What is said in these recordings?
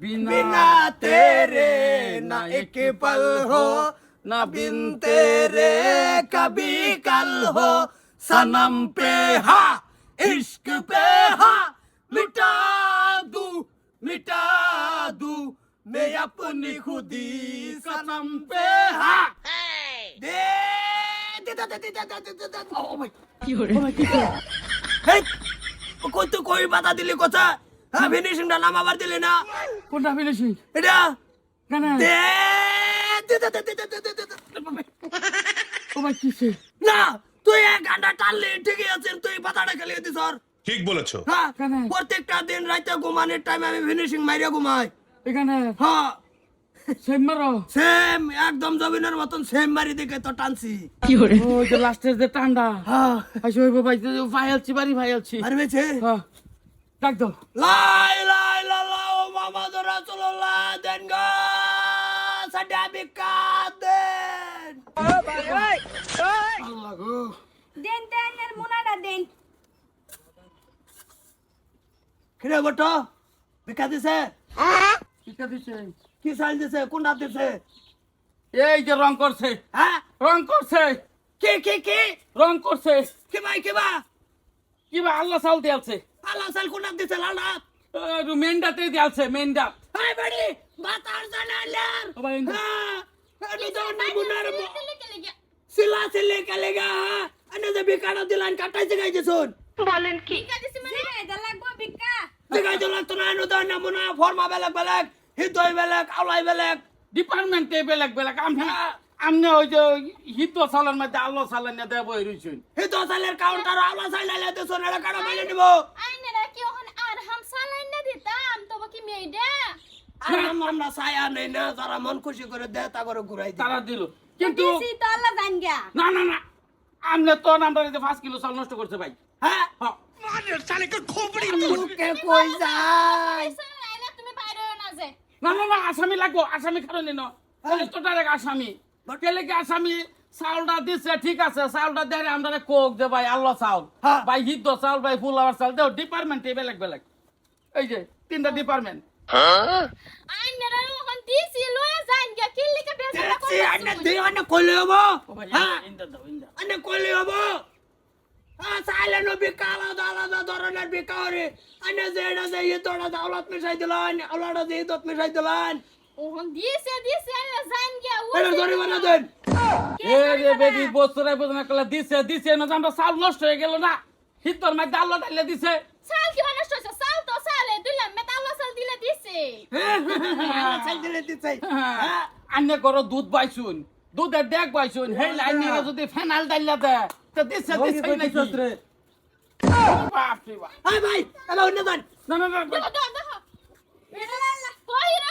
बिना तेरे ना एक पल हो ना बिन तेरे कभी कल हो सनम पे हा इश्क पे हा मिटा दू मिटा दू मैं अपनी खुदी सनम पे हा दे কই বাধা দিলি কথা হ্যাঁ ফিনিশিংটা নাম আবার দিলি না কোনটা ফিনিশিং এটা কেন না তুই এক ঘণ্টা টানলি ঠিকই আছে তুই পাতাটা খেলিয়ে দিস ঠিক বলেছ হ্যাঁ প্রত্যেকটা দিন রাতে ঘুমানোর টাইমে আমি ফিনিশিং মাইরে ঘুমাই এখানে হ্যাঁ সেম মারো সেম একদম জমিনের মতন সেম মারি দিকে তো টানছি কি করে ওই যে লাস্টের যে টান্ডা হ্যাঁ আইসো ভাই ফাইলছি বাড়ি ফাইলছি আর বেছে হ্যাঁ ডাক দাও। লাই লাই লাল্লাহ ও মোহাম্মদ রাসূলুল্লাহ দেন গো সার্টিফিকেট দেন। আল্লাহ গো। দেন দেন এর মুনাটা দেন। কিরে বটো ভিক্ষা দিছে? দিছে। কি সাইল দিছে? কোনটা দিছে? এই যে রং করছে। হ্যাঁ? রং করছে। কি কি কি? রং করছে। কি ভাই কি বা কিবা আল্লাহ চাল দিয়ালছে আল্লাহ সাল কোনাক দিছে লালাত মেন্ডাতে দিয়াছে মেন্ডা হাই বাড়ি বাতার জানালার ও ভাই এলি তো নামুনার হ্যাঁ, সিলা সিলে চলে গা আনে যে বিকাড়া দিলান কাটাইছে গাইছে শুন। বলেন কি? কাটাইছে মানে? এটা নামুনা ফর্মা বেলাক বেলাক হৃদয় বেলাক আলাই বেলাক। ডিপার্টমেন্টে বেলেগ বেলেগ আমরা আমনে ওই যে হিত সালের মধ্যে আল্লাহ সালের না দেব রইছুন হৃদয় সালের কাউন্টার শুন এটা কাটা মাইলে নিব? আইনেরা কি ওখানে আর হাম সালাইন না দিতাম? তবে কি আর আম- আমরা ছায়া নেই না যারা মন খুশি করে দেয় তা করে ঘুরাই তারা দিল। কিন্তু আল্লাহ জান গা না না না আমনে তো নাম্বার পাঁচ কিলো চাল নষ্ট করছে ভাই। হ্যাঁ? হ্যাঁ। মুখে কই যায়? তুমি বাইরে হইও না যে। না না না আসামি লাগবো আসামি কারণ নিন। তো ডাইরেক্ট আসামি। কেলে কি আসামি? চাউলটা দিছে ঠিক আছে চাউলটা দেয় আমরা কোক দে ভাই আল্লাহ চাউল। ভাই হিদ্দ চাউল ভাই ফুলাওয়ার চাউল। দেও ডিপার্টমেন্টে বেলেগ বেলেগ। এই যে তিনটা ডিপার্টমেন্ট হ্যাঁ? হ্যাঁ? হ্যাঁ, ধরনের বিকা হরে। আনে যে এটা যে ইতোটা দাওলাত মিশাই দিলান আল্লাহটা যে ইতত মিশাই দিলান ওখান দিছে দিছে আইনা যান গা ও এটা জরিমানা দেন। এ রে বেবি বছরে বোঝনা কলা দিছে দিছে না আমরা চাউল নষ্ট হয়ে গেল না। হিদ্দর মাঝে আল্লাহ ডাইলে দিছে। সাল কি নষ্ট হইছে সাল তো সালে দিলাম মে আল্লাহ সাল দিলে দিছে। সাইল দিলে দিছে। হ্যাঁ আন্নে করো দুধ বাইছুন দুধের দেখ বাইছুন লাইনে যদি ফেনাল ডাইলা দেয় তো দিছে দিছে নাকি। বাপ রে বাপ। ভাই এবার অন্য দেন না না না দেখো দেখো দেখো এটা কইরা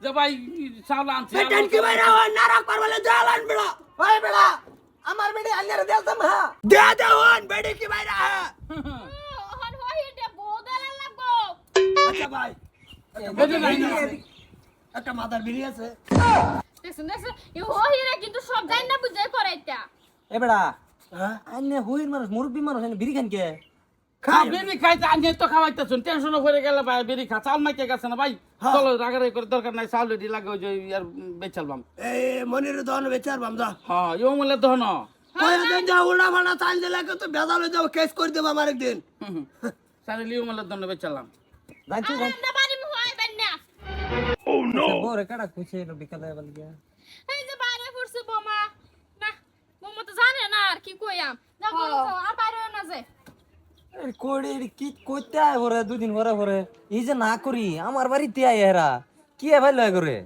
যে ভাই চাউল আনছে বেটেন কি বাইরা হয়? নারাক পারবালে জালান বেড়া ওই বেড়া আমার বেড়ি আইনের দেলতাম হ্যাঁ। দে দে হন বেডি কি বাইরা হ্যাঁ? ওহন হই দে বোদালা লাগবো। আচ্ছা ভাই। বেডি নাই। একটা মাদার বিড়ি আছে। দেখুন দেখুন এই হইরা কিন্তু সব জান না বুঝাই করাইতা। এ বেড়া হ্যাঁ? আইনে হুইর মানুষ মুরব্বী মানুষ বিড়ি খান কে? বেরি খাইতে আনছে তো খাওয়াইতেছুন টেনশন করে গেলে ভাই বেরি খা চাল মাইকে গেছে না ভাই? হ্যাঁ। চলো রাগারাগি করে দরকার নাই চাউল রেডি লাগে ওই যে বেচালবাম এই মনির দহন বেচার বামদা হ্যাঁ ইও মূল্যে দহন ওই দিন যা উল্টা ফাল্টা চাল দিলে তো বেজাল হয়ে যাব কেস করে দেবো আমার একদিন। সারে লিও মূল্যে দহন বেচালাম জানছি হয় বান্না বরে কাটা বিকালে বলি গিয়া? এই যে বাইরে পড়ছে বোমা। না বোমা তো জানে না আর কি কইয়াম। যা যাও, আর না যে কোড়ি কি কইতে আয় ভরে, দুদিন ভরে ভরে। এই যে না করি, আমার বাড়িতে আয় এরা। কি ভাই লয় করে